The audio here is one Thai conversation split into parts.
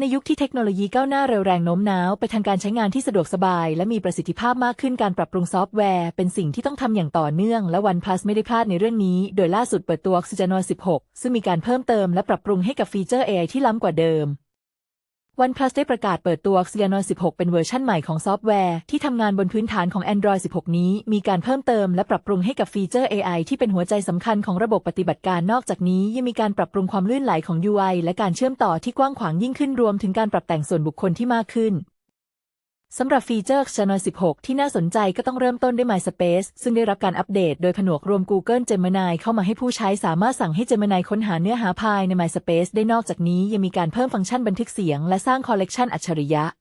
ในยุคที่เทคโนโลยีก้าวหน้าเร็วแรงโน้มน้าว ไปทางการใช้งานที่สะดวกสบาย และมีประสิทธิภาพมากขึ้นการปรับปรุงซอฟต์แวร์ เป็นสิ่งที่ต้องทำอย่างต่อเนื่อง และวันพลัสไม่ได้พลาดในเรื่องนี้ โดยล่าสุดเปิดตัว Oxygen 16 ซึ่งมีการเพิ่มเติมและปรับปรุงให้กับฟีเจอร์ AI ที่ล้ำกว่าเดิม OnePlus ได้ประกาศเปิดตัว Oxygenol 16 เป็นเวอร์ชั่นใหม่ของซอฟต์แวร์ ที่ทำงานบนพื้นฐานของ Android 16 นี้ มีการเพิ่มเติมและปรับปรุงให้กับฟีเจอร์ AI ที่เป็นหัวใจสำคัญของระบบปฏิบัติการนอกจากนี้ ยังมีการปรับปรุงความลื่นไหลของ UI และการเชื่อมต่อที่กว้างขวางยิ่งขึ้นรวมถึงการปรับแต่งส่วนบุคคลที่มากขึ้น สำหรับฟีเจอร์ Channel 16 ที่น่าสนใจก็ต้องเริ่มต้นด้วย MySpace ซึ่งได้รับการอัปเดตโดยผนวกรวม Google Gemini เข้ามาให้ผู้ใช้สามารถสั่งให้ Gemini ค้นหาเนื้อหาภายใน MySpace ได้นอกจากนี้ยังมีการเพิ่มฟังก์ชันบันทึกเสียง และสร้างคอลเลกชันอัจฉริยะ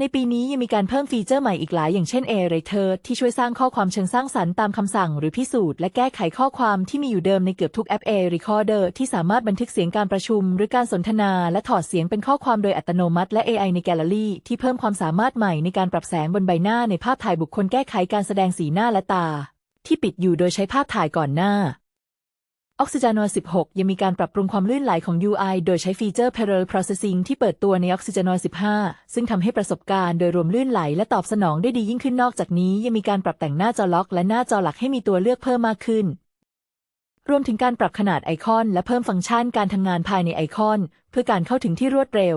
ในปีนี้ยังมีการเพิ่มฟีเจอร์ใหม่อีกหลายอย่างเช่น A r i t e r ที่ช่วยสร้างข้อความเชิงสร้างสรรค์ตามคำสั่งหรือพิสูจน์และแก้ไขข้อความที่มีอยู่เดิมในเกือบทุกแอป A Recorder ที่สามารถบันทึกเสียงการประชุม หรือการสนทนาและถอดเสียงเป็นข้อความโดยอัตโนมัติและ AI ในแกลเลอรี่ที่เพิ่มความสามารถใหม่ในการปรับแสงบนใบหน้าในภาพถ่ายบุคคลแก้ไขการแสดงสีหน้าและตา ที่ปิดอยู่โดยใช้ภาพถ่ายก่อนหน้า Oxygenol 16 ยังมีการปรับปรุงความลื่นไหลของ UI โดยใช้ฟีเจอร์ Parallel Processing ที่เปิดตัวใน Oxygenol 15 ซึ่งทำให้ประสบการณ์โดยรวมลื่นไหลและตอบสนองได้ดียิ่งขึ้นนอกจากนี้ ยังมีการปรับแต่งหน้าจอล็อก และหน้าจอหลักให้มีตัวเลือกเพิ่มมากขึ้น รวมถึงการปรับขนาดไอคอน และเพิ่มฟังก์ชันการทำงานภายในไอคอน เพื่อการเข้าถึงที่รวดเร็ว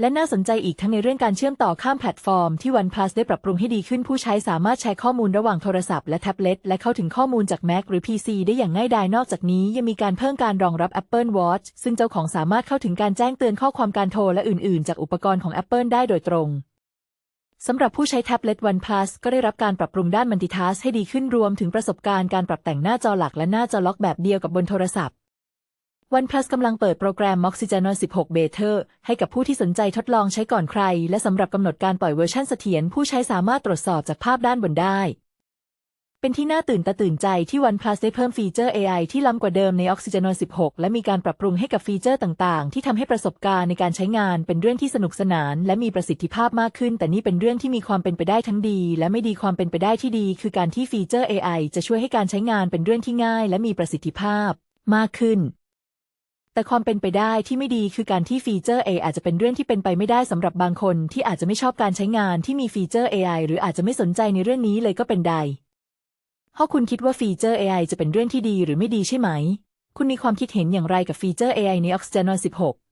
และน่าสนใจอีกทั้งในเรื่องการเชื่อมต่อข้ามแพลตฟอร์มที่ OnePlus ได้ปรับปรุงให้ดีขึ้นผู้ใช้สามารถแชร์ข้อมูลระหว่างโทรศัพท์และแท็บเล็ตและเข้าถึงข้อมูลจาก Mac หรือ PC ได้อย่างง่ายดายนอกจากนี้ยังมีการเพิ่มการรองรับ Apple Watch ซึ่งเจ้าของสามารถเข้าถึงการแจ้งเตือนข้อความการโทรและอื่นๆ จากอุปกรณ์ของ Apple ได้โดยตรงสำหรับผู้ใช้แท็บเล็ต OnePlus ก็ได้รับการปรับปรุงด้าน Multitask ให้ดีขึ้นรวมถึงประสบการณ์การปรับแต่งหน้าจอหลักและหน้าจอล็อกแบบเดียวกับบนโทรศัพท์ OnePlus กำลังเปิดโปรแกรม Oxygenol 16 Beta ให้กับผู้ที่สนใจทดลองใช้ก่อนใคร และสำหรับกำหนดการปล่อยเวอร์ชันเสถียรผู้ใช้สามารถตรวจสอบจากภาพด้านบนได้ เป็นที่น่าตื่นตาตื่นใจที่ OnePlus ได้เพิ่มฟีเจอร์ AI ที่ล้ำกว่าเดิมใน Oxygenol 16 และมีการปรับปรุงให้กับฟีเจอร์ต่างๆ ที่ทำให้ประสบการณ์ในการใช้งานเป็นเรื่องที่สนุกสนาน และมีประสิทธิภาพมากขึ้น แต่นี่เป็นเรื่องที่มีความเป็นไปได้ทั้งดี และไม่ดีความเป็นไปได้ที่ดี คือการที่ฟีเจอร์ AI จะช่วยให้การใช้งานเป็นเรื่องที่ง่าย และมีประสิทธิภาพ มากขึ้น แต่ความเป็นไปได้ที่ไม่ดีคือการที่ฟีเจอร์ AI อาจจะเป็นเรื่องที่เป็นไปไม่ได้สำหรับบางคนที่อาจจะไม่ชอบการใช้งานที่มีฟีเจอร์ AI หรืออาจจะไม่สนใจในเรื่องนี้เลยก็เป็นได้ถ้าคุณคิดว่าฟีเจอร์ AI จะเป็นเรื่องที่ดีหรือไม่ดีใช่ไหม คุณมีความคิดเห็นอย่างไรกับฟีเจอร์ AI ใน Oxygen 16